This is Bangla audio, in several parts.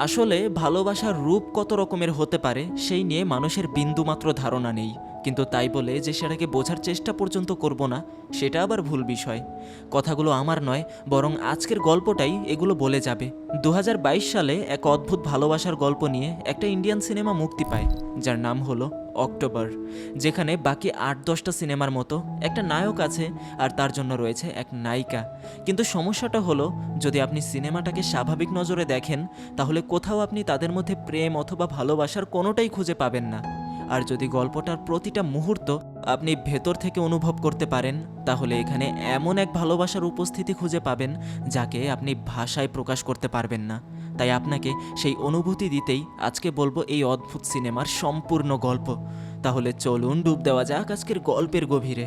আসলে ভালোবাসার রূপ কত রকমের হতে পারে সেই নিয়ে মানুষের বিন্দুমাত্র ধারণা নেই। কিন্তু তাই বলে যে সেটাকে বোঝার চেষ্টা পর্যন্ত করব না, সেটা আবার ভুল বিষয়। কথাগুলো আমার নয়, বরং আজকের গল্পটাই এগুলো বলে যাবে। দু হাজার বাইশ সালে এক অদ্ভুত ভালোবাসার গল্প নিয়ে একটা ইন্ডিয়ান সিনেমা মুক্তি পায়, যার নাম হলো অক্টোবর, যেখানে বাকি আট দশটা সিনেমার মতো একটা নায়ক আছে আর তার জন্য রয়েছে এক নায়িকা। কিন্তু সমস্যাটা হলো, যদি আপনি সিনেমাটাকে স্বাভাবিক নজরে দেখেন, তাহলে কোথাও আপনি তাদের মধ্যে প্রেম অথবা ভালোবাসার কোনোটাই খুঁজে পাবেন না। আর যদি গল্পটার প্রতিটা মুহূর্ত আপনি ভেতর থেকে অনুভব করতে পারেন, তাহলে এখানে এমন এক ভালোবাসার উপস্থিতি খুঁজে পাবেন, যাকে আপনি ভাষায় প্রকাশ করতে পারবেন না। তাই আপনাকে সেই অনুভূতি দিতেই আজকে বলব এই অদ্ভুত সিনেমার সম্পূর্ণ গল্প। তাহলে চলুন ডুব দেওয়া যাক আজকের গল্পের গভীরে।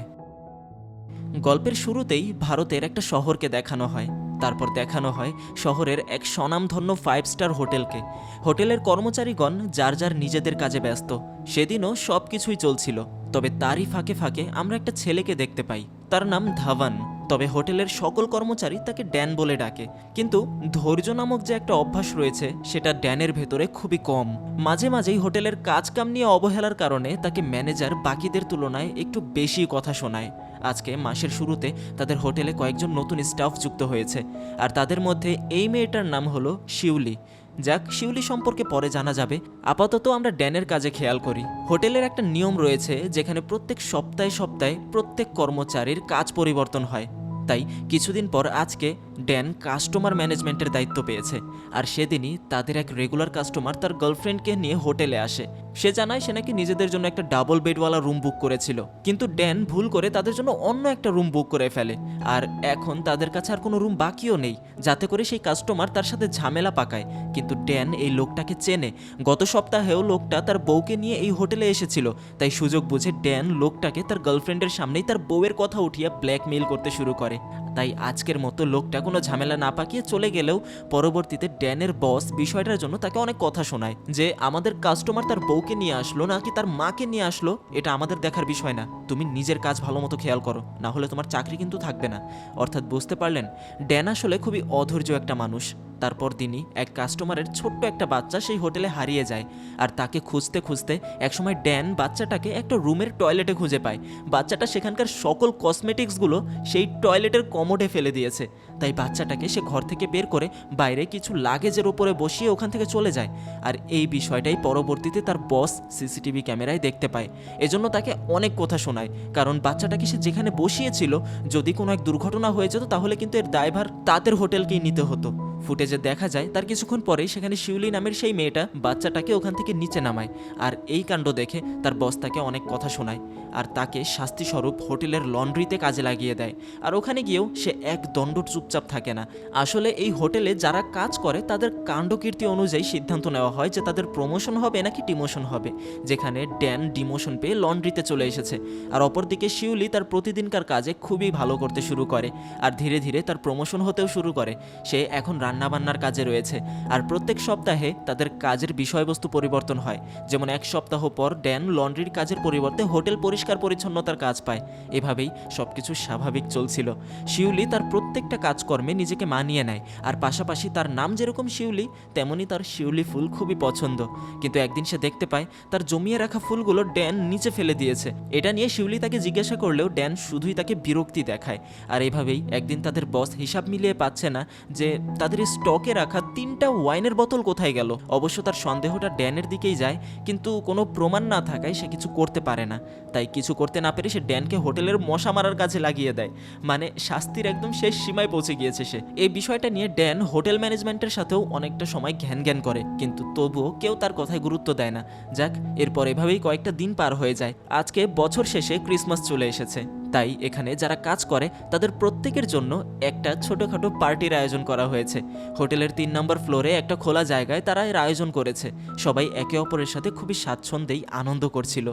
গল্পের শুরুতেই ভারতের একটা শহরকে দেখানো হয়। তারপর দেখানো হয় শহরের এক স্বনামধন্য ফাইভ স্টার হোটেলকে। হোটেলের কর্মচারীগণ যার যার নিজেদের কাজে ব্যস্ত। সেদিনও সব কিছুই চলছিল, তবে তারই ফাঁকে ফাঁকে আমরা একটা ছেলেকে দেখতে পাই। তার নাম ধাওয়ান, তবে হোটেলের সকল কর্মচারী তাকে ড্যান বলে ডাকে। কিন্তু ধৈর্য নামক যে একটা অভ্যাস রয়েছে, সেটা ড্যানের ভেতরে খুবই কম। মাঝে মাঝেই হোটেলের কাজকাম নিয়ে অবহেলার কারণে তাকে ম্যানেজার বাকিদের তুলনায় একটু বেশি কথা শোনায়। আজকে মাসের শুরুতে তাদের হোটেলে কয়েকজন নতুন স্টাফ যুক্ত হয়েছে, আর তাদের মধ্যে এই মেয়েটার নাম হলো শিউলি। যাক, শিউলি সম্পর্কে পরে জানা যাবে। আপাতত আমরা ড্যানের কাজে খেয়াল করি। হোটেলের একটা নিয়ম রয়েছে, যেখানে প্রত্যেক সপ্তাহে সপ্তাহে প্রত্যেক কর্মচারীর কাজ পরিবর্তন হয়। তাই কিছুদিন পর আজকে ড্যান কাস্টমার ম্যানেজমেন্টের দায়িত্ব পেয়েছে আর সেদিনই তাদের এক রেগুলার কাস্টমার তার গার্লফ্রেন্ডকে নিয়ে হোটেলে আসে। সে জানায় সে নাকি নিজেদের জন্য একটা ডাবল বেডওয়ালা রুম বুক করেছিল। কিন্তু ড্যান ভুল করে তাদের জন্য অন্য একটা রুম বুক করে ফেলে। আর এখন তাদের কাছে আর কোনো রুম বাকিও নেই, যাতে করে সেই কাস্টমার তার সাথে ঝামেলা পাকায়। কিন্তু ড্যান এই লোকটাকে চেনে। গত সপ্তাহেও লোকটা তার বউকে নিয়ে এই হোটেলে এসেছিল। তাই সুযোগ বুঝে ড্যান লোকটাকে তার গার্লফ্রেন্ডের সামনেই তার বউয়ের কথা উঠিয়ে ব্ল্যাকমেইল করতে শুরু করে। তাই আজকের মতো লোকটা কোনো ঝামেলা না পাকিয়ে চলে গেলেও পরবর্তীতে ড্যানের বস বিষয়টার জন্য তাকে অনেক কথা শোনায় যে আমাদের কাস্টমার তার বউকে নিয়ে আসলো নাকি তার মাকে নিয়ে আসলো, এটা আমাদের দেখার বিষয় না। তুমি নিজের কাজ ভালো মতো খেয়াল করো না হলে তোমার চাকরি কিন্তু থাকবে না। অর্থাৎ বুঝতে পারলেন, ড্যান আসলে খুবই অধৈর্য একটা মানুষ। তারপর দিনই এক কাস্টমারের ছোট্ট একটা বাচ্চা সেই হোটেলে হারিয়ে যায়। আর তাকে খুঁজতে খুঁজতে একসময় ড্যান বাচ্চাটাকে একটা রুমের টয়লেটে খুঁজে পায়। বাচ্চাটা সেখানকার সকল কসমেটিক্সগুলো সেই টয়লেটের কমোডে ফেলে দিয়েছে। তাই বাচ্চাটাকে সে ঘর থেকে বের করে বাইরে কিছু লাগেজের ওপরে বসিয়ে ওখান থেকে চলে যায়। আর এই বিষয়টাই পরবর্তীতে তার বস সিসিটিভি ক্যামেরায় দেখতে পায়। এজন্য তাকে অনেক কথা শোনায়। কারণ বাচ্চাটাকে সে যেখানে বসিয়েছিল, যদি কোনো এক দুর্ঘটনা হয়ে যেত, তাহলে কিন্তু এর দায়ভার তাদের হোটেলকেই নিতে হতো। ফুটেজে দেখা যায়, তার কিছুক্ষণ পরেই সেখানে শিউলি নামের সেই মেয়েটা বাচ্চাটাকে ওখান থেকে নিচে নামায় আর এই কাণ্ড দেখে তার বস তাকে অনেক কথা শোনায় আর তাকে শাস্তিস্বরূপ হোটেলের লন্ড্রিতে কাজে লাগিয়ে দেয়। আর ওখানে গিয়েও সে এক দণ্ড চুপচাপ থাকে না। আসলে এই হোটেলে যারা কাজ করে, তাদের কাণ্ডকীর্তি অনুযায়ী সিদ্ধান্ত নেওয়া হয় যে তাদের প্রমোশন হবে নাকি ডিমোশন হবে, যেখানে ড্যান ডিমোশন পেয়ে লন্ড্রিতে চলে এসেছে। আর অপরদিকে শিউলি তার প্রতিদিনকার কাজে খুবই ভালো করতে শুরু করে আর ধীরে ধীরে তার প্রমোশন হতেও শুরু করে। সে এখন রান্নাবান্নার কাজে রয়েছে। আর প্রত্যেক সপ্তাহে তাদের কাজের বিষয়বস্তু পরিবর্তন হয়। যেমন এক সপ্তাহ পর ড্যান লন্ড্রির কাজের পরিবর্তে হোটেল পরিষ্কার পরিচ্ছন্নতার কাজ পায়। এভাবেই সবকিছু স্বাভাবিক চলছিল। শিউলি তার প্রত্যেকটা কাজকর্মে নিজেকে মানিয়ে নেয়। আর পাশাপাশি তার নাম যেরকম শিউলি, তেমনি তার শিউলি ফুল খুবই পছন্দ। কিন্তু একদিন সে দেখতে পায়, তার জমিয়ে রাখা ফুলগুলো ড্যান নিচে ফেলে দিয়েছে। এটা নিয়ে শিউলি তাকে জিজ্ঞাসা করলেও ড্যান শুধুই তাকে বিরক্তি দেখায়। আর এভাবেই একদিন তাদের বস হিসাব মিলিয়ে পাচ্ছে না যে তাদের স্টকে রাখা তিনটা ওয়াইনের বোতল কোথায় গেল? অবশ্য তার সন্দেহটা ড্যানের দিকেই যায়, কিন্তু কোনো প্রমাণ না থাকায় সে কিছু করতে পারে না। তাই কিছু করতে না পেরে সে ড্যানকে হোটেলের মশা মারার কাছে লাগিয়ে দেয়। মানে শাস্তির একদম শেষ সীমায় পৌঁছে গিয়েছে সে। এই বিষয়টা নিয়ে ড্যান হোটেল ম্যানেজমেন্টের সাথেও অনেকটা সময় ঘ্যান ঘ্যান করে, কিন্তু তবুও কেউ তার কথায় গুরুত্ব দেয় না। যাক, এরপর এভাবেই কয়েকটা দিন পার হয়ে যায়। আজকে বছর শেষে ক্রিসমাস চলে এসেছে। তাই এখানে যারা কাজ করে, তাদের প্রত্যেকের জন্য একটা ছোটোখাটো পার্টির আয়োজন করা হয়েছে। হোটেলের তিন নম্বর ফ্লোরে একটা খোলা জায়গায় তারা এর আয়োজন করেছে। সবাই একে অপরের সাথে খুবই স্বাচ্ছন্দ্যেই আনন্দ করছিল,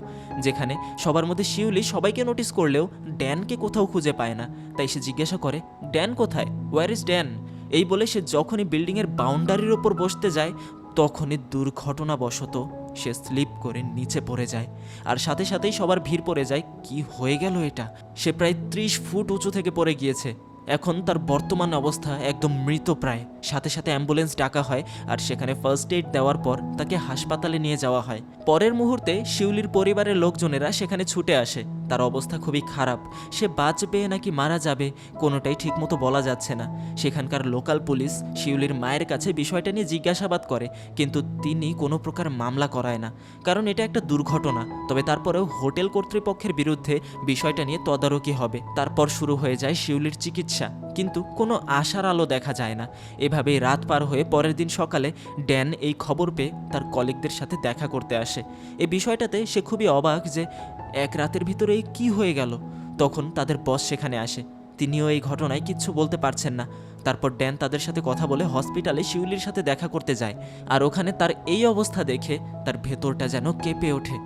যেখানে সবার মধ্যে শিউলি সবাইকে নোটিস করলেও ড্যানকে কোথাও খুঁজে পায় না। তাই সে জিজ্ঞাসা করে, ড্যান কোথায়? ওয়ার ইজ ড্যান এই বলে সে যখনই বিল্ডিংয়ের বাউন্ডারির ওপর বসতে যায়, তখনই দুর্ঘটনাবশত সে স্লিপ করে নিচে পড়ে যায়। আর সাথে সাথেই সবার ভিড় পড়ে যায়, কি হয়ে গেল এটা? সে প্রায় ত্রিশ ফুট উঁচু থেকে পড়ে গিয়েছে। এখন তার বর্তমান অবস্থা একদম মৃতপ্রায় সাথে সাথে অ্যাম্বুলেন্স ডাকা হয় আর সেখানে ফার্স্ট এইড দেওয়ার পর তাকে হাসপাতালে নিয়ে যাওয়া হয়। পরের মুহূর্তে শিউলির পরিবারের লোকজনেরা সেখানে ছুটে আসে। তার অবস্থা খুবই খারাপ। সে বাঁচবে নাকি মারা যাবে কোনোটাই ঠিকমতো বলা যাচ্ছে না। সেখানকার লোকাল পুলিশ শিউলির মায়ের কাছে বিষয়টা নিয়ে জিজ্ঞাসাবাদ করে, কিন্তু তিনি কোনো প্রকার মামলা করায় না। কারণ এটা একটা দুর্ঘটনা। তবে তারপরেও হোটেল কর্তৃপক্ষের বিরুদ্ধে বিষয়টা নিয়ে তদারকি হবে। তারপর শুরু হয়ে যায় শিউলির চিকিৎসা। কিন্তু কোনো আশার আলো দেখা যায় না। এভাবেই রাত পার হয়ে পরের দিন সকালে ড্যান এই খবর পেয়ে তার কলিগদের সাথে দেখা করতে আসে। এই বিষয়টাতে সে খুবই অবাক যে এক রাতের ভিতরে কি হয়ে গেল। তখন তাদের বস সেখানে আসে। তিনিও এই ঘটনায় কিচ্ছু বলতে পারছেন না। তারপর ড্যান তাদের সাথে কথা বলে হসপিটালে শিউলির সাথে দেখা করতে যায়, আর ওখানে তার এই অবস্থা দেখে তার ভেতরটা যেন কেঁপে ওঠে।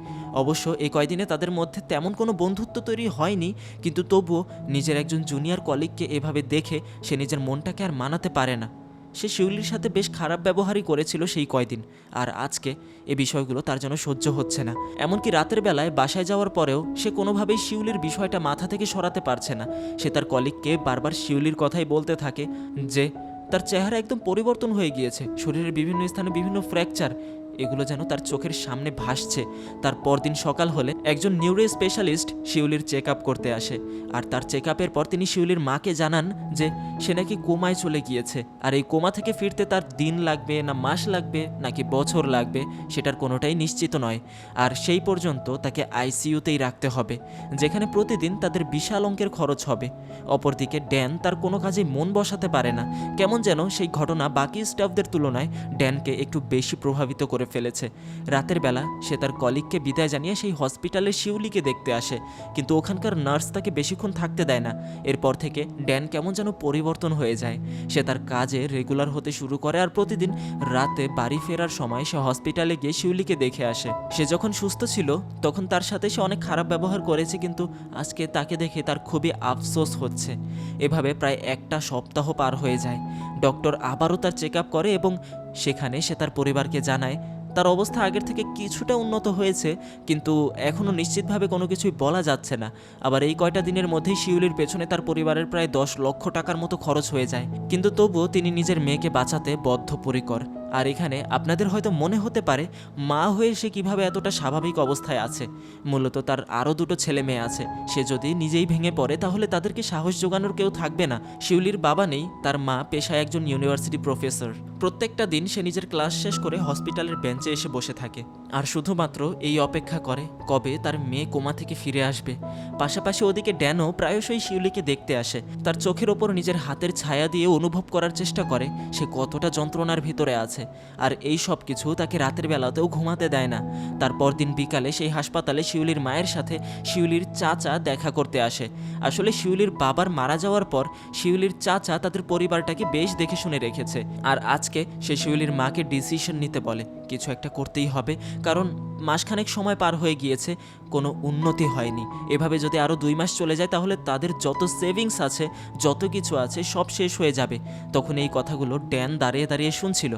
অবশ্য এই কয়দিনে তাদের মধ্যে তেমন কোনো বন্ধুত্ব তৈরি হয়নি, কিন্তু তবুও নিজের একজন জুনিয়র কলিগকে এভাবে দেখে সে নিজের মনটাকে আর মানাতে পারে না। সে শিউলির সাথে বেশ খারাপ ব্যবহারই করেছিল সেই কয়দিন। আর আজকে এ বিষয়গুলো তার যেন সহ্য হচ্ছে না। এমনকি রাতের বেলায় বাসায় যাওয়ার পরেও সে কোনোভাবেই শিউলির বিষয়টা মাথা থেকে সরাতে পারছে না। সে তার কলিগকে বারবার শিউলির কথাই বলতে থাকে যে, তার চেহারা একদম পরিবর্তন হয়ে গিয়েছে। শরীরের বিভিন্ন স্থানে বিভিন্ন ফ্র্যাকচার এগুলো যেন তার চোখের সামনে ভাসছে। তার পরদিন সকাল হলে একজন নিউরো স্পেশালিস্ট শিউলির চেক আপ করতে আসে। আর তার চেক আপের পর তিনি শিউলির মাকে জানান যে, সে নাকি কোমায় চলে গিয়েছে। আর এই কোমা থেকে ফিরতে তার দিন লাগবে না মাস লাগবে, নাকি বছর লাগবে, সেটার কোনোটাই নিশ্চিত নয়। আর সেই পর্যন্ত তাকে আইসিইউতেই রাখতে হবে, যেখানে প্রতিদিন তাদের বিশাল অঙ্কের খরচ হবে। অপরদিকে ড্যান তার কোনো কাজে মন বসাতে পারে না। কেমন যেন সেই ঘটনা বাকি স্টাফদের তুলনায় ড্যানকে একটু বেশি প্রভাবিত করে ফেলেছে। রাতের বেলা সে তার কলিগকে বিদায় জানিয়ে সেই হসপিটালে শিউলিকে দেখতে আসে। কিন্তু ওখানকার নার্স তাকে বেশিক্ষণ থাকতে দেয় না। এরপর থেকে ড্যান কেমন যেন পরিবর্তন হয়ে যায়। সে তার কাজে রেগুলার হতে শুরু করে আর প্রতিদিন রাতে বাড়ি ফেরার সময় সে হসপিটালে গিয়ে শিউলিকে দেখে আসে। সে যখন সুস্থ ছিল, তখন তার সাথে সে অনেক খারাপ ব্যবহার করেছে কিন্তু আজকে তাকে দেখে তার খুবই আফসোস হচ্ছে। এভাবে প্রায় একটা সপ্তাহ পার হয়ে যায়। ডক্টর আবারও তার চেক করে এবং সেখানে সে তার পরিবারকে জানায় তার অবস্থা আগের থেকে কিছুটা উন্নত হয়েছে, কিন্তু এখনও নিশ্চিতভাবে কোনো কিছুই বলা যাচ্ছে না। আবার এই কয়টা দিনের মধ্যেই শিউলির পেছনে তার পরিবারের প্রায় দশ লক্ষ টাকার মতো খরচ হয়ে যায়। কিন্তু তবুও তিনি নিজের মেয়েকে বাঁচাতে বদ্ধপরিকর। আর এখানে আপনাদের হয়তো মনে হতে পারে, মা হয়ে সে কীভাবে এতটা স্বাভাবিক অবস্থায় আছে। মূলত তার আরও দুটো ছেলে মেয়ে আছে। সে যদি নিজেই ভেঙে পড়ে, তাহলে তাদেরকে সাহস জোগানোর কেউ থাকবে না। শিউলির বাবা নেই, তার মা পেশায় একজন ইউনিভার্সিটি প্রফেসর। প্রত্যেকটা দিন সে নিজের ক্লাস শেষ করে হসপিটালের বেঞ্চে এসে বসে থাকে। আর শুধুমাত্র এই অপেক্ষা করে, কবে তার মেয়ে কোমা থেকে ফিরে আসবে। পাশাপাশি ওদিকে ড্যানও প্রায়শই শিউলিকে দেখতে আসে। তার চোখের ওপর নিজের হাতের ছায়া দিয়ে অনুভব করার চেষ্টা করে, সে কতটা যন্ত্রণার ভিতরে আছে। আর এই সব কিছু তাকে রাতের বেলাতেও ঘুমাতে দেয় না। তারপর দিন বিকালে সেই হাসপাতালে শিউলির মায়ের সাথে শিউলির চাচা দেখা করতে আসে। আসলে শিউলির বাবার মারা যাওয়ার পর শিউলির চাচা তাদের পরিবারটাকে বেশ দেখে শুনে রেখেছে। আর আজকে সে শিউলির মাকে ডিসিশন নিতে বলে। কিছু একটা করতেই হবে, কারণ মাসখানেক সময় পার হয়ে গিয়েছে, কোনো উন্নতি হয়নি। এভাবে যদি আরও দুই মাস চলে যায়, তাহলে তাদের যত সেভিংস আছে, যত কিছু আছে, সব শেষ হয়ে যাবে। তখন এই কথাগুলো ড্যান দাঁড়িয়ে দাঁড়িয়ে শুনছিল।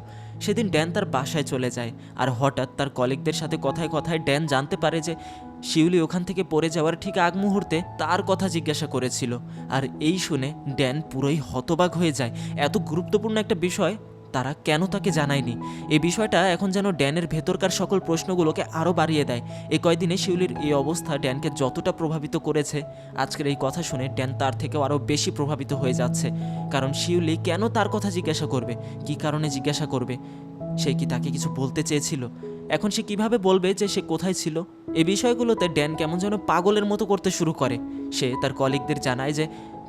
সেদিন ড্যান তার বাসায় চলে যায়, আর হঠাৎ তার কলিগদের সাথে কথায় কথায় ড্যান জানতে পারে যে, শিউলি ওখান থেকে পড়ে যাওয়ার ঠিক আগ মুহূর্তে তার কথা জিজ্ঞাসা করেছিল। আর এই শুনে ড্যান পুরোই হতবাক হয়ে যায়। এত গুরুত্বপূর্ণ একটা বিষয় তারা কেন তাকে জানায়নি? এই বিষয়টা এখন যেন ড্যানের ভেতরকার সকল প্রশ্নগুলোকে আরও বাড়িয়ে দেয়। এই কয়দিনে শিউলির এই অবস্থা ড্যানকে যতটা প্রভাবিত করেছে, আজকের এই কথা শুনে ড্যান তার থেকেও আরও বেশি প্রভাবিত হয়ে যাচ্ছে। কারণ শিউলি কেন তার কথা জিজ্ঞাসা করবে? কি কারণে জিজ্ঞাসা করবে? সে কি তাকে কিছু বলতে চেয়েছিল? এখন সে কীভাবে বলবে যে সে কোথায় ছিল? এই বিষয়গুলোতে ড্যান কেমন যেন পাগলের মতো করতে শুরু করে। সে তার কলিগদের জানায় যে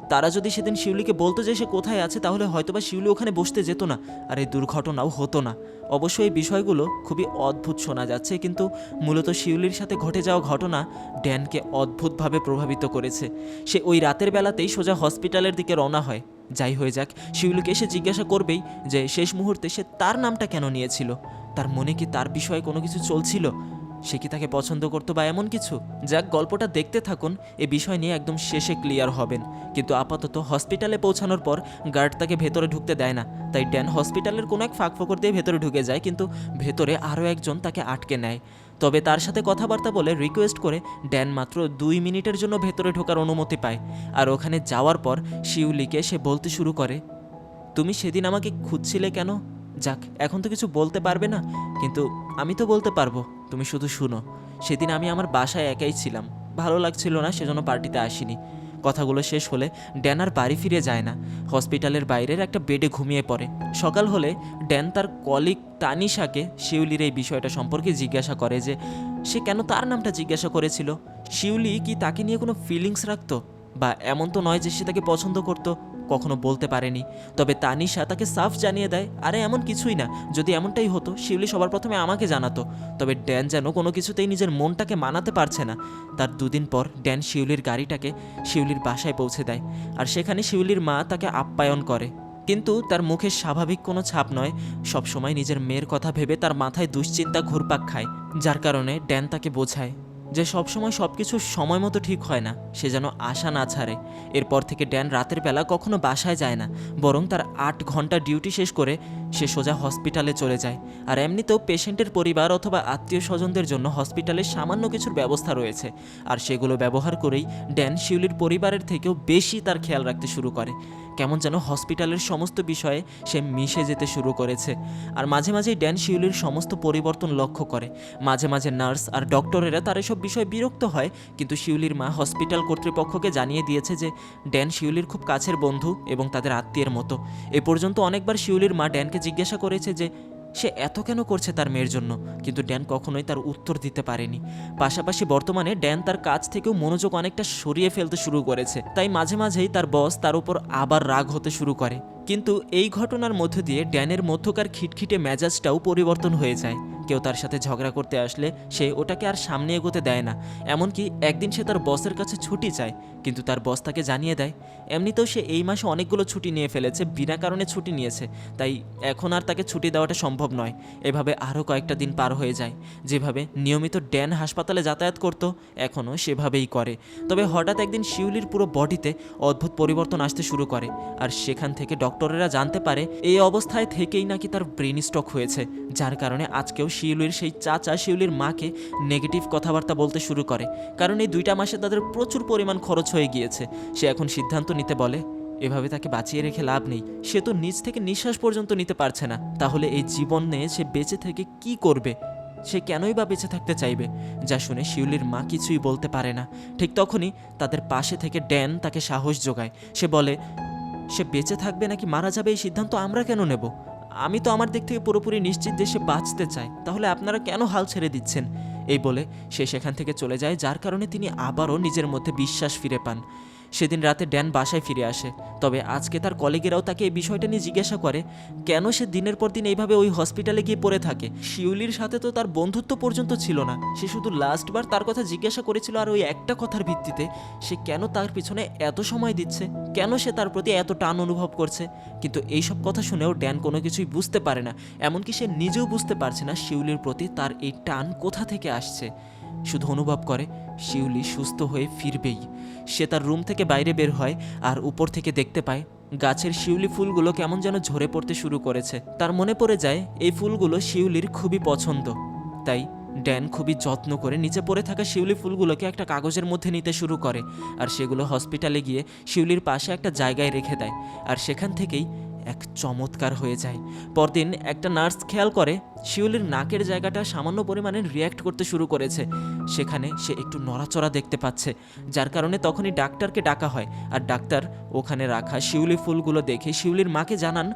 তারা যদি সেদিন শিউলিকে বলতো যে সে কোথায় আছে, তাহলে হয়তোবা শিউলি ওখানে বসতে যেত না। আর এই দুর্ঘটনাও হতো না। অবশ্য এই বিষয়গুলো খুবই অদ্ভুত শোনা যাচ্ছে, কিন্তু মূলত শিউলির সাথে ঘটে যাওয়া ঘটনা ড্যানকে অদ্ভুতভাবে প্রভাবিত করেছে। সে ওই রাতের বেলাতেই সোজা হসপিটালের দিকে রওনা হয়। যাই হয়ে যাক, শিউলিকে এসে জিজ্ঞাসা করবেই যে শেষ মুহূর্তে সে তার নামটা কেন নিয়েছিল? তার মনে কি তার বিষয়ে কোনো কিছু চলছিল? সে কি তাকে পছন্দ করতো বা এমন কিছু? যাক, গল্পটা দেখতে থাকুন, এ বিষয় নিয়ে একদম শেষে ক্লিয়ার হবেন। কিন্তু আপাতত হসপিটালে পৌঁছানোর পর গার্ড তাকে ভেতরে ঢুকতে দেয় না। তাই ড্যান হসপিটালের কোনো এক ফাঁক ফোকর দিয়ে ভেতরে ঢুকে যায়, কিন্তু ভেতরে আরও একজন তাকে আটকে নেয়। তবে তার সাথে কথাবার্তা বলে রিকোয়েস্ট করে ড্যান মাত্র দুই মিনিটের জন্য ভেতরে ঢোকার অনুমতি পায়। আর ওখানে যাওয়ার পর শিউলিকে সে বলতে শুরু করে, তুমি সেদিন আমাকে খুঁজছিলে কেন? যাক, এখন তো কিছু বলতে পারবে না। কিন্তু আমি তো বলতে পারব, তুমি শুধু শুনো। সেদিন আমি আমার বাসায় একাই ছিলাম। ভালো লাগছিল না, সেজন্য পার্টিতে আসিনি। কথাগুলো শেষ হলে ড্যান আর বাড়ি ফিরে যায় না। হসপিটালের বাইরের একটা বেডে ঘুমিয়ে পড়ে। সকাল হলে ড্যান তার কলিগ তানিশাকে শিউলির এই বিষয়টা সম্পর্কে জিজ্ঞাসা করে যে, সে কেন তার নামটা জিজ্ঞাসা করেছিল? শিউলি কি তাকে নিয়ে কোনো ফিলিংস রাখতো? বা এমন তো নয় যে সে তাকে পছন্দ করতো? কখনো বলতে পারেনি। তবে তানিশা তাকে সাফ জানিয়ে দেয়, আরে, এমন কিছুই না। যদি এমনটাই হতো, শিউলি সবার প্রথমে আমাকে জানাতো। তবে ড্যান যেন কোনো কিছুতেই নিজের মনটাকে মানাতে পারছে না। তার দুদিন পর ড্যান শিউলির গাড়িটাকে শিউলির বাসায় পৌঁছে দেয়, আর সেখানে শিউলির মা তাকে আপ্যায়ন করে। কিন্তু তার মুখে স্বাভাবিক কোনো ছাপ নয়। সবসময় নিজের মেয়ের কথা ভেবে তার মাথায় দুশ্চিন্তা ঘুরপাক খায়, যার কারণে ড্যান তাকে বোঝায় যে সবসময় সব কিছু সময় মতো ঠিক হয় না, সে যেন আশা না ছাড়ে। এরপর থেকে ড্যান রাতের বেলা কখনো বাসায় যায় না, বরং তার আট ঘণ্টা ডিউটি শেষ করে সে সোজা হসপিটালে চলে যায়। আর এমনিতেও পেশেন্টের পরিবার অথবা আত্মীয় স্বজনদের জন্য হসপিটালে সামান্য কিছুর ব্যবস্থা রয়েছে। আর সেগুলো ব্যবহার করেই ড্যান শিউলির পরিবারের থেকেও বেশি তার খেয়াল রাখতে শুরু করে। কেমন যেন হসপিটালের সমস্ত বিষয়ে সে মিশে যেতে শুরু করেছে। আর মাঝে মাঝেই ড্যান শিউলির সমস্ত পরিবর্তন লক্ষ্য করে। মাঝে মাঝে নার্স আর ডক্টরেরা তার এসব বিষয়ে বিরক্ত হয়, কিন্তু শিউলির মা হসপিটাল কর্তৃপক্ষকে জানিয়ে দিয়েছে যে ড্যান শিউলির খুব কাছের বন্ধু এবং তাদের আত্মীয়ের মতো। এ পর্যন্ত অনেকবার শিউলির মা ড্যানকে জিজ্ঞাসা করেছে যে সে এত কেন করছে তার মেয়ের জন্য, কিন্তু ড্যান কখনোই তার উত্তর দিতে পারেনি। পাশাপাশি বর্তমানে ড্যান তার কাজ থেকেও মনোযোগ অনেকটা সরিয়ে ফেলতে শুরু করেছে। তাই মাঝে মাঝেই তার বস তার উপর আবার রাগ হতে শুরু করে। কিন্তু এই ঘটনার মধ্য দিয়ে ড্যানের মধ্যকার খিটখিটে মেজাজটাও পরিবর্তন হয়ে যায়। কেউ তার সাথে ঝগড়া করতে আসলে সে ওটাকে আর সামনে এগোতে দেয় না। এমনকি একদিন সে তার বসের কাছে ছুটি চায়, কিন্তু তার বস তাকে জানিয়ে দেয়, এমনিতেও সে এই মাসে অনেকগুলো ছুটি নিয়ে ফেলেছে, বিনা কারণে ছুটি নিয়েছে। তাই এখন আর তাকে ছুটি দেওয়াটা সম্ভব নয়। এভাবে আরও কয়েকটা দিন পার হয়ে যায়। যেভাবে নিয়মিত ড্যান হাসপাতালে যাতায়াত করত, এখনও সেভাবেই করে। তবে হঠাৎ একদিন শিউলির পুরো বডিতে অদ্ভুত পরিবর্তন আসতে শুরু করে, আর সেখান থেকে ডক্টরেরা জানতে পারে এই অবস্থায় থেকেই নাকি তার ব্রেন স্ট্রোক হয়েছে, যার কারণে আজকেও শিউলির সেই চাচা শিউলির মাকে নেগেটিভ কথাবার্তা বলতে শুরু করে। কারণ এই দুইটা মাসে তাদের প্রচুর পরিমাণ খরচ হয়ে গিয়েছে। সে এখন সিদ্ধান্ত নিতে বলে, এভাবে তাকে বাঁচিয়ে রেখে লাভ নেই। সে তো নিজ থেকে নিঃশ্বাস পর্যন্ত নিতে পারছে না। তাহলে এই জীবন নিয়ে সে বেঁচে থেকে কি করবে? সে কেনই বা বেঁচে থাকতে চাইবে? যা শুনে শিউলির মা কিছুই বলতে পারে না। ঠিক তখনই তাদের পাশে থেকে ড্যান তাকে সাহস যোগায়। সে বলে সে বেঁচে থাকবে নাকি মারা যাবে এই সিদ্ধান্ত আমরা কেন নেব? আমি তো আমার দিক থেকে পুরোপুরি নিশ্চিত যে সে বাঁচতে চায়। তাহলে আপনারা কেন হাল ছেড়ে দিচ্ছেন? এই বলে সে সেখান থেকে চলে যায়, যার কারণে তিনি আবারও নিজের মধ্যে বিশ্বাস ফিরে পান। সেদিন রাতে ড্যান বাসায় ফিরে আসে। তবে আজকে তার কলিগেরাও তাকে এই বিষয়টা নিয়ে জিজ্ঞাসা করে, কেন সে দিনের পর দিন এইভাবে ওই হসপিটালে গিয়ে পড়ে থাকে? শিউলির সাথে তো তার বন্ধুত্ব পর্যন্ত ছিল না। সে শুধু লাস্টবার তার কথা জিজ্ঞাসা করেছিল আর ওই একটা কথার ভিত্তিতে, সে কেন তার পিছনে এত সময় দিচ্ছে? কেন সে তার প্রতি এত টান অনুভব করছে? কিন্তু এইসব কথা শুনেও ড্যান কোনো কিছুই বুঝতে পারে না। এমনকি সে নিজেও বুঝতে পারছে না শিউলির প্রতি তার এই টান কোথা থেকে আসছে। শুধু অনুভব করে, শিউলি সুস্থ হয়ে ফিরবেই। সে তার রুম থেকে বাইরে বের হয় আর উপর থেকে দেখতে পায় গাছের শিউলি ফুলগুলো কেমন যেন ঝরে পড়তে শুরু করেছে। তার মনে পড়ে যায়, এই ফুলগুলো শিউলির খুবই পছন্দ। তাই ড্যান খুবই যত্ন করে নিচে পড়ে থাকা শিউলি ফুলগুলোকে একটা কাগজের মধ্যে নিতে শুরু করে আর সেগুলো হসপিটালে গিয়ে শিউলির পাশে একটা জায়গায় রেখে দেয়। আর সেখান থেকেই এক চমৎকার হয়ে যায়। পরদিন একটা নার্স খেয়াল করে, শিউলির নাকের জায়গাটা সামান্য পরিমাণে রিয়্যাক্ট করতে শুরু করেছে। সেখানে সে একটু নড়াচড়া দেখতে পাচ্ছে, যার কারণে তখনই ডাক্তারকে ডাকা হয়। আর ডাক্তার ওখানে রাখা শিউলি ফুলগুলো দেখে শিউলির মাকে জানান,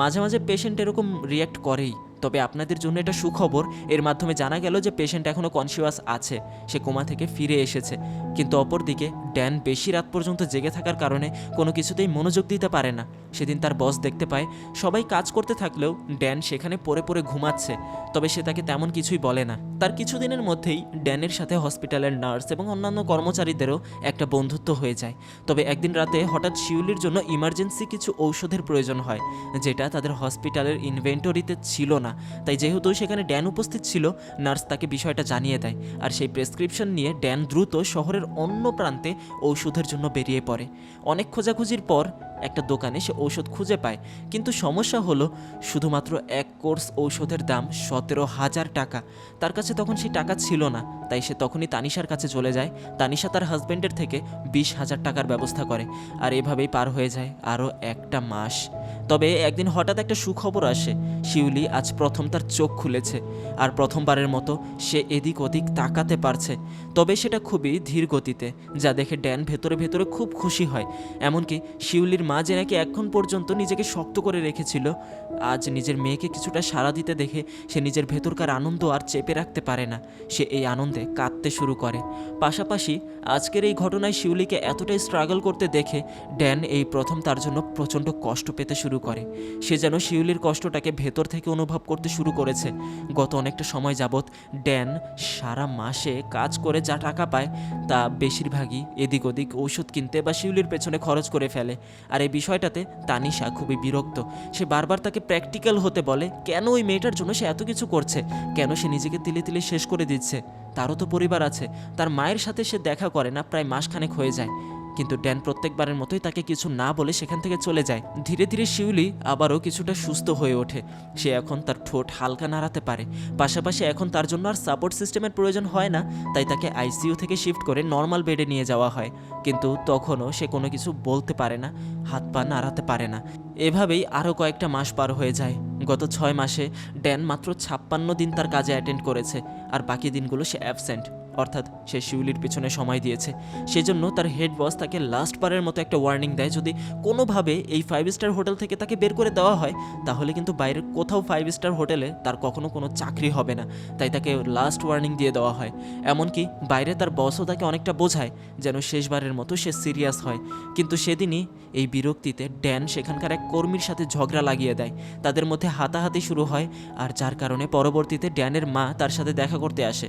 মাঝে মাঝে পেশেন্ট এরকম রিয়্যাক্ট করেই। তবে আপনাদের জন্য এটা সুখবর। এর মাধ্যমে জানা গেল যে পেশেন্ট এখনও কনসিয়াস আছে। সে কোমা থেকে ফিরে এসেছে। কিন্তু অপরদিকে ড্যান বেশি রাত পর্যন্ত জেগে থাকার কারণে কোনো কিছুতেই মনোযোগ দিতে পারে না। সেদিন তার বস দেখতে পায়, সবাই কাজ করতে থাকলেও ড্যান সেখানে পড়ে পড়ে ঘুমাচ্ছে। তবে সে তাকে তেমন কিছুই বলে না। তার কিছুদিনের মধ্যেই ড্যানের সাথে হসপিটালের নার্স এবং অন্যান্য কর্মচারীদেরও একটা বন্ধুত্ব হয়ে যায়। তবে একদিন রাতে হঠাৎ শিউলির জন্য ইমার্জেন্সি কিছু ঔষধের প্রয়োজন হয়, যেটা তাদের হসপিটালের ইনভেন্টরিতে ছিল না। তাই যেহেতু সেখানে ড্যান উপস্থিত ছিল, নার্স তাকে বিষয়টা জানিয়ে দেয় আর সেই প্রেসক্রিপশন নিয়ে ড্যান দ্রুত শহরের অন্য প্রান্তে ঔষধের জন্য বেরিয়ে পড়ে। অনেক খোঁজাখুঁজির পর একটা দোকানে সে ঔষধ খুঁজে পায়, কিন্তু সমস্যা হলো শুধুমাত্র এক কোর্স ঔষধের দাম সতেরো হাজার টাকা। তার কাছে তখন সেই টাকা ছিল না। তাই সে তখনই তানিশার কাছে চলে যায়। তানিশা তার হাজবেন্ডের থেকে বিশ হাজার টাকার ব্যবস্থা করে আর এভাবেই পার হয়ে যায় আরও একটা মাস। তবে একদিন হঠাৎ একটা সুখবর আসে, শিউলি আজ প্রথম তার চোখ খুলেছে আর প্রথমবারের মতো সে এদিক ওদিক তাকাতে পারছে। তবে সেটা খুবই ধীর গতিতে, যা দেখে ড্যান ভেতরে ভেতরে খুব খুশি হয়। এমনকি শিউলির মা যে নাকি এখন পর্যন্ত নিজেকে শক্ত করে রেখেছিল, আজ নিজের মেয়েকে কিছুটা সাড়া দিতে দেখে সে নিজের ভেতরকার আনন্দ আর চেপে রাখতে পারে না। সে এই আনন্দে কাঁদতে শুরু করে। পাশাপাশি আজকের এই ঘটনায় শিউলিকে এতটাই স্ট্রাগল করতে দেখে ড্যান এই প্রথম তার জন্য প্রচণ্ড কষ্ট পেতে শুরু করে। সে যেন শিউলির কষ্টটাকে ভেতর থেকে অনুভব করতে শুরু করেছে। গত অনেকটা সময় যাবৎ ড্যান সারা মাসে কাজ করে যা টাকা পায় তা বেশিরভাগই এদিক ওদিক ঔষধ কিনতে বা শিউলির পেছনে খরচ করে ফেলে। আর এই বিষয়টাতে তানিশা খুবই বিরক্ত। সে বারবার তাকে প্র্যাকটিক্যাল হতে বলে, কেন ওই মেয়েটার জন্য সে এত কিছু করছে? কেন সে নিজেকে তিলে তিলে শেষ করে দিচ্ছে? তারও তো পরিবার আছে। তার মায়ের সাথে সে দেখা করে না, প্রায় মাসখানেক হয়ে যায়। কিন্তু ড্যান প্রত্যেকবারের মতোই তাকে কিছু না বলে সেখান থেকে চলে যায়। ধীরে ধীরে শিউলি আবারও কিছুটা সুস্থ হয়ে ওঠে। সে এখন তার ঠোঁট হালকা নাড়াতে পারে। পাশাপাশি এখন তার জন্য আর সাপোর্ট সিস্টেমের প্রয়োজন হয় না। তাই তাকে আইসিইউ থেকে শিফট করে নর্মাল বেডে নিয়ে যাওয়া হয়। কিন্তু তখনও সে কোনো কিছু বলতে পারে না, হাত পা নাড়াতে পারে না। এভাবেই আরও কয়েকটা মাস পার হয়ে যায়। গত ছয় মাসে ড্যান মাত্র ছাপ্পান্ন দিন তার কাজে অ্যাটেন্ড করেছে, আর বাকি দিনগুলো সে অ্যাবসেন্ট। অর্থাৎ সে শিউলির পিছনে সময় দিয়েছে। সেজন্য তার হেড বস তাকে লাস্ট বারের মতো একটা ওয়ার্নিং দেয়, যদি কোনোভাবে এই ফাইভ স্টার হোটেল থেকে তাকে বের করে দেওয়া হয়, তাহলে কিন্তু বাইরের কোথাও ফাইভ স্টার হোটেলে তার কখনো কোনো চাকরি হবে না। তাই তাকে লাস্ট ওয়ার্নিং দিয়ে দেওয়া হয়। এমনকি বাইরে তার বসও তাকে অনেকটা বোঝায়, যেন শেষবারের মতো সে সিরিয়াস হয়। কিন্তু সেদিনই এই বিরক্তিতে ড্যান সেখানকার এক কর্মীর সাথে ঝগড়া লাগিয়ে দেয়। তাদের মধ্যে হাতাহাতি শুরু হয়, আর যার কারণে পরবর্তীতে ড্যানের মা তার সাথে দেখা করতে আসে।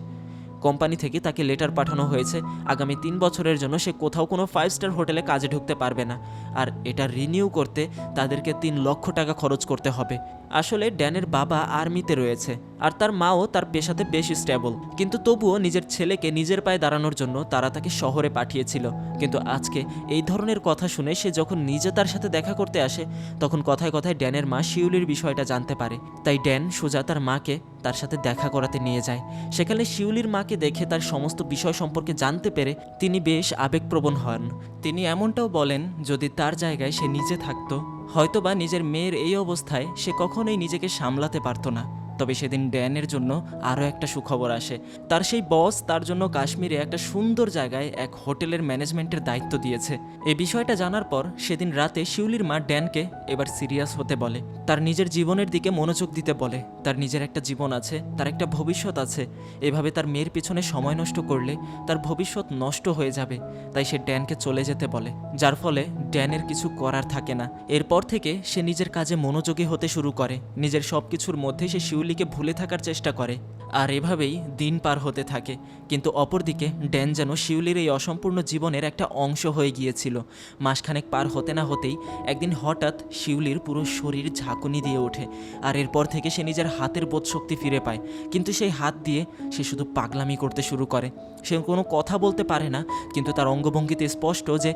কোম্পানি থেকে তাকে লেটার পাঠানো হয়েছে। আগামী তিন বছরের জন্য সে কোথাও কোনো ফাইভ স্টার হোটেলে কাজে ঢুকতে পারবে না। আর এটা রিনিউ করতে তাদেরকে তিন লক্ষ টাকা খরচ করতে হবে। আসলে ড্যানের বাবা আর্মিতে রয়েছে, আর তার মাও তার পেশাতে বেশ স্টেবল। কিন্তু তবুও নিজের ছেলেকে নিজের পায়ে দাঁড়ানোর জন্য তারা তাকে শহরে পাঠিয়েছিল। কিন্তু আজকে এই ধরনের কথা শুনে সে যখন নিজে তার সাথে দেখা করতে আসে, তখন কথায় কথায় ড্যানের মা শিউলির বিষয়টা জানতে পারে। তাই ড্যান সোজা তার মাকে তার সাথে দেখা করাতে নিয়ে যায়। সেখানে শিউলির মাকে দেখে তার সমস্ত বিষয় সম্পর্কে জানতে পেরে তিনি বেশ আবেগপ্রবণ হন। তিনি এমনটাও বলেন, যদি তার জায়গায় সে নিজে থাকতো হয়তোবা নিজের মেয়ের এই অবস্থায় সে কখনোই নিজেকে সামলাতে পারত না। তবে সেদিন ড্যানের জন্য আরও একটা সুখবর আসে। তার সেই বস তার জন্য কাশ্মীরে একটা সুন্দর জায়গায় এক হোটেলের ম্যানেজমেন্টের দায়িত্ব দিয়েছে। এই বিষয়টা জানার পর সেদিন রাতে শিউলির মা ড্যানকে এবার সিরিয়াস হতে বলে। তার নিজের জীবনের দিকে মনোযোগ দিতে বলে। তার নিজের একটা জীবন আছে, তার একটা ভবিষ্যৎ আছে। এভাবে তার মেয়ের পিছনে সময় নষ্ট করলে তার ভবিষ্যৎ নষ্ট হয়ে যাবে। তাই সে ড্যানকে চলে যেতে বলে। যার ফলে ড্যানের কিছু করার থাকে না। এরপর থেকে সে নিজের কাজে মনোযোগী হতে শুরু করে। নিজের সব কিছুর মধ্যে সে শিউলিকে ভুলে থাকার চেষ্টা করে। আর এভাবেই দিন পার হতে থাকে। কিন্তু অপরদিকে ড্যান যেন শিউলির এই অসম্পূর্ণ জীবনের একটা অংশ হয়ে গিয়েছিল। মাসখানেক পার হতে না হতেই একদিন হঠাৎ শিউলির পুরো শরীর ঝাঁকুনি দিয়ে ওঠে। আর এরপর থেকে সে নিজের হাতের বোধ শক্তি ফিরে পায়। কিন্তু সেই হাত দিয়ে সে শুধু পাগলামি করতে শুরু করে। সে কোনো কথা বলতে পারে না, কিন্তু তার অঙ্গভঙ্গিতে স্পষ্ট যে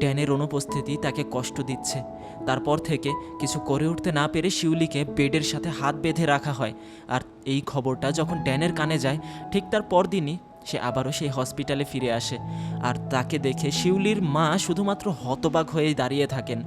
ড্যানের অনুপস্থিতি তাকে কষ্ট দিচ্ছে। তারপর থেকে কিছু করে উঠতে না পেরে শিউলিকে বেডের সাথে হাত বেঁধে রাখা হয়। আর এই খবরটা যখন ড্যানের কানে যায়, ঠিক তার পরদিনই সে আবারও সেই হসপিটালে ফিরে আসে। আর তাকে দেখে শিউলির মা শুধুমাত্র হতবাক হয়ে দাঁড়িয়ে থাকেন।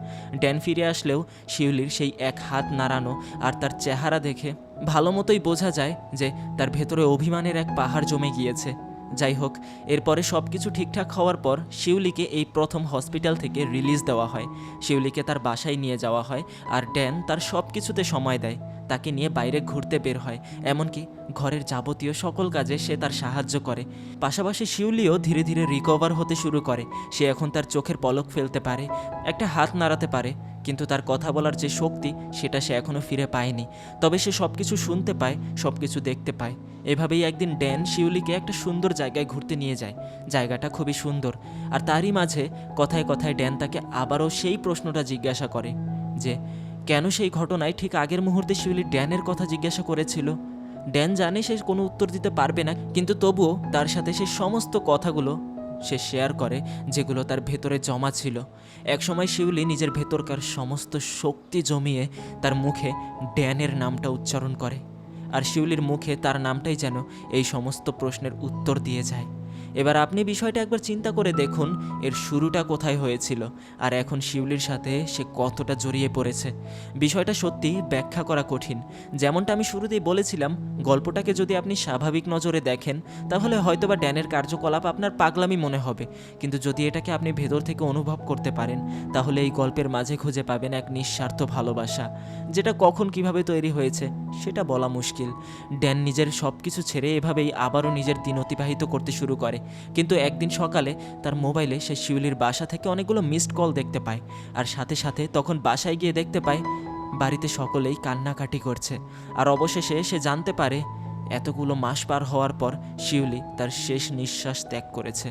ড্যান ফিরে আসলেও শিউলির সেই এক হাত নাড়ানো আর তার চেহারা দেখে ভালো মতোই বোঝা যায় যে তার ভেতরে অভিমানের এক পাহাড় জমে গিয়েছে। যাই হোক, এরপরে সব কিছু ঠিকঠাক হওয়ার পর শিউলিকে এই প্রথম হসপিটাল থেকে রিলিজ দেওয়া হয়। শিউলিকে তার বাসায় নিয়ে যাওয়া হয় আর ড্যান তার সব কিছুতে সময় দেয়। তাকে নিয়ে বাইরে ঘুরতে বের হয়। এমনকি ঘরের যাবতীয় সকল কাজে সে তার সাহায্য করে। পাশাপাশি শিউলিও ধীরে ধীরে রিকভার হতে শুরু করে। সে এখন তার চোখের পলক ফেলতে পারে, একটা হাত নাড়াতে পারে, কিন্তু তার কথা বলার যে শক্তি, সেটা সে এখনও ফিরে পায়নি। তবে সে সব কিছু শুনতে পায় সব কিছু দেখতে পায়। এভাবেই একদিন ড্যান শিউলিকে একটা সুন্দর জায়গায় ঘুরতে নিয়ে যায়। জায়গাটা খুবই সুন্দর। আর তারই মাঝে কথায় কথায় ড্যান তাকে আবারও সেই প্রশ্নটা জিজ্ঞাসা করে যে কেন সেই ঘটনায় ঠিক আগের মুহূর্তে শিউলি ড্যানের কথা জিজ্ঞাসা করেছিল? ড্যান জানে সে কোনো উত্তর দিতে পারবে না, কিন্তু তবুও তার সাথে সে সমস্ত কথাগুলো সে শেয়ার করে, যেগুলো তার ভেতরে জমা ছিল। একসময় শিউলি নিজের ভেতরকার সমস্ত শক্তি জমিয়ে তার মুখে ড্যানের নামটা উচ্চারণ করে, আর শিউলির মুখে তার নামটাই যেন এই সমস্ত প্রশ্নের উত্তর দিয়ে যায়। এবার আপনি বিষয়টা একবার চিন্তা করে দেখুন, এর শুরুটা কোথায় হয়েছিল আর এখন শিউলির সাথে সে কতটা জড়িয়ে পড়েছে। বিষয়টা সত্যি ব্যাখ্যা করা কঠিন। যেমনটা আমি শুরুতেই বলেছিলাম, গল্পটাকে যদি আপনি স্বাভাবিক নজরে দেখেন, তাহলে হয়তোবা ড্যানের কার্যকলাপ আপনার পাগলামি মনে হবে। কিন্তু যদি এটাকে আপনি ভেতর থেকে অনুভব করতে পারেন, তাহলে এই গল্পের মাঝে খুঁজে পাবেন এক নিঃস্বার্থ ভালোবাসা, যেটা কখন কীভাবে তৈরি হয়েছে, সেটা বলা মুশকিল। ড্যান নিজের সব কিছু ছেড়ে এভাবেই আবারও নিজের দিন অতিবাহিত করতে শুরু করে। কিন্তু একদিন সকালে তার মোবাইলে সে শিউলির বাসা থেকে অনেকগুলো মিসড কল দেখতে পায়। আর সাথে সাথে তখন বাসায় গিয়ে দেখতে পায়, বাড়িতে সকলেই কান্নাকাটি করছে। আর অবশেষে সে জানতে পারে, এতগুলো মাস পার হওয়ার পর শিউলি তার শেষ নিঃশ্বাস ত্যাগ করেছে।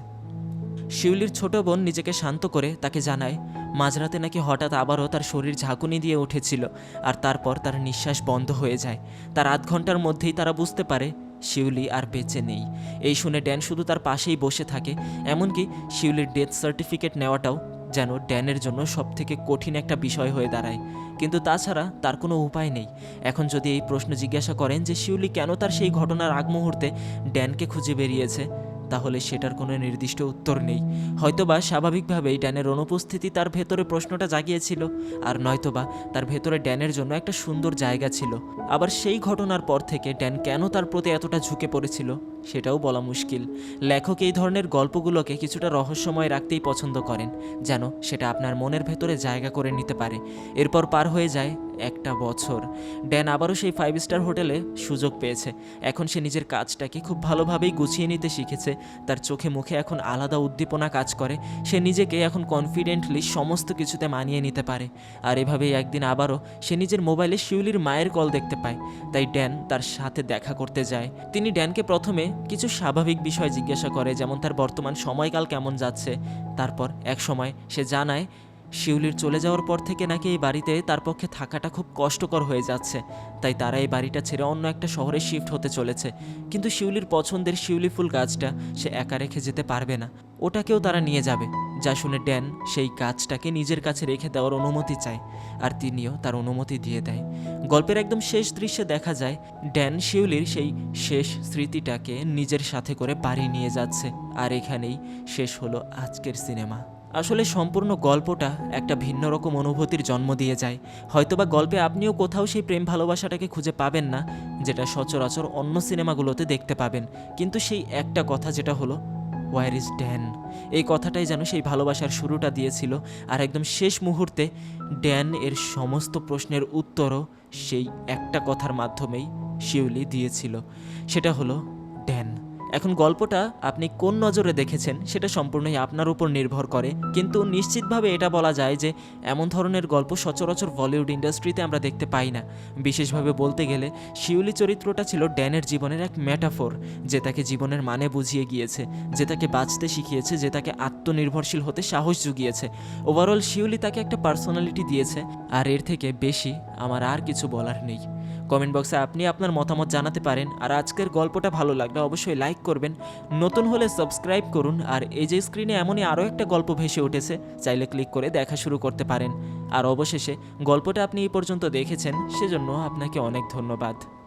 শিউলির ছোট বোন নিজেকে শান্ত করে তাকে জানায়, মাঝরাতে নাকি হঠাৎ আবারও তার শরীর ঝাঁকুনি দিয়ে উঠেছিল, আর তারপর তার নিঃশ্বাস বন্ধ হয়ে যায়। তার আধ ঘণ্টার মধ্যেই তারা বুঝতে পারে শিউলি আর বেঁচে নেই। এই শুনে ড্যান শুধু তার পাশেই বসে থাকে, এমনকি শিউলির ডেথ সার্টিফিকেট নেওয়াটাও যেন ড্যানের জন্য সবথেকে কঠিন একটা বিষয় হয়ে দাঁড়ায়। কিন্তু তাছাড়া তার কোনো উপায় নেই। এখন যদি এই প্রশ্ন জিজ্ঞাসা করেন যে শিউলি কেন তার সেই ঘটনার আগ মুহূর্তে ড্যানকে খুঁজে বেরিয়েছে তাহলে সেটার কোনো নির্দিষ্ট উত্তর নেই। হয়তোবা স্বাভাবিকভাবেই ড্যানের অনুপস্থিতি তার ভেতরে প্রশ্নটা জাগিয়েছিল, আর নয়তোবা তার ভেতরে ড্যানের জন্য একটা সুন্দর জায়গা ছিল। আবার সেই ঘটনার পর থেকে ড্যান কেন তার প্রতি এতটা ঝুঁকে পড়েছিল? সেটাও বলা মুশকিল। লেখক এই ধরনের গল্পগুলোকে কিছুটা রহস্যময় রাখতেই পছন্দ করেন, যেন সেটা আপনার মনের ভেতরে জায়গা করে নিতে পারে। এরপর পার হয়ে যায় একটা বছর। ড্যান আবারও সেই ফাইভ স্টার হোটেলে সুযোগ পেয়েছে। এখন সে নিজের কাজটাকে খুব ভালোভাবেই গুছিয়ে নিতে শিখেছে। তার চোখে মুখে এখন আলাদা উদ্দীপনা কাজ করে। সে নিজেকে এখন কনফিডেন্টলি সমস্ত কিছুতে মানিয়ে নিতে পারে। আর এভাবেই একদিন আবারও সে নিজের মোবাইলে শিউলির মায়ের কল দেখতে পায়। তাই ড্যান তার সাথে দেখা করতে যায়। তিনি ড্যানকে প্রথমে কিছু স্বাভাবিক বিষয় জিজ্ঞাসা করে, যেমন তার বর্তমান সময়কাল কেমন যাচ্ছে। তারপর এক সময় সে জানায় শিউলির চলে যাওয়ার পর থেকে নাকি এই বাড়িতে তার পক্ষে থাকাটা খুব কষ্টকর হয়ে যাচ্ছে। তাই তারা এই বাড়িটা ছেড়ে অন্য একটা শহরে শিফট হতে চলেছে। কিন্তু শিউলির পছন্দের শিউলি ফুল গাছটা সে একা রেখে যেতে পারবে না। ওটাকেও তারা নিয়ে যাবে। যা শুনে ড্যান সেই গাছটাকে নিজের কাছে রেখে দেওয়ার অনুমতি চায় আর তিনিও তার অনুমতি দিয়ে দেয়। গল্পের একদম শেষ দৃশ্যে দেখা যায়, ড্যান শিউলির সেই শেষ স্মৃতিটাকে নিজের সাথে করে বাড়ি নিয়ে যাচ্ছে। আর এখানেই শেষ হলো আজকের সিনেমা। আসলে সম্পূর্ণ গল্পটা একটা ভিন্ন রকম অনুভূতির জন্ম দিয়ে যায়। হয়তোবা গল্পে আপনিও কোথাও সেই প্রেম ভালোবাসাটাকে খুঁজে পাবেন না, যেটা সচরাচর অন্য সিনেমাগুলোতে দেখতে পাবেন। কিন্তু সেই একটা কথা যেটা হলো ওয়ার ইজ ড্যান এই কথাটাই যেন সেই ভালোবাসার শুরুটা দিয়েছিল। আর একদম শেষ মুহূর্তে ড্যান এর সমস্ত প্রশ্নের উত্তরও সেই একটা কথার মাধ্যমেই শিউলি দিয়েছিল। সেটা হলো ড্যান এখন গল্পটা আপনি কোন নজরে দেখেছেন সেটা সম্পূর্ণই আপনার উপর নির্ভর করে। কিন্তু নিশ্চিতভাবে এটা বলা যায় যে, এমন ধরনের গল্প সচরাচর বলিউড ইন্ডাস্ট্রিতে আমরা দেখতে পাই না। বিশেষভাবে বলতে গেলে, শিউলি চরিত্রটা ছিল ড্যানের জীবনের এক ম্যাটাফোর যে তাকে জীবনের মানে বুঝিয়ে গিয়েছে, যে তাকে বাঁচতে শিখিয়েছে, যে তাকে আত্মনির্ভরশীল হতে সাহস জুগিয়েছে। ওভারঅল শিউলি তাকে একটা পার্সোনালিটি দিয়েছে, আর এর থেকে বেশি আমার আর কিছু বলার নেই। কমেন্ট বক্সে আপনি আপনার মতামত জানাতে পারেন। আর আজকের গল্পটা ভালো লাগলে অবশ্যই লাইক করবেন। নতুন হলে সাবস্ক্রাইব করুন। আর এই যে স্ক্রিনে এমনই আরও একটা গল্প ভেসে উঠেছে, চাইলে ক্লিক করে দেখা শুরু করতে পারেন। আর অবশেষে গল্পটা আপনি এই পর্যন্ত দেখেছেন, সেজন্য আপনাকে অনেক ধন্যবাদ।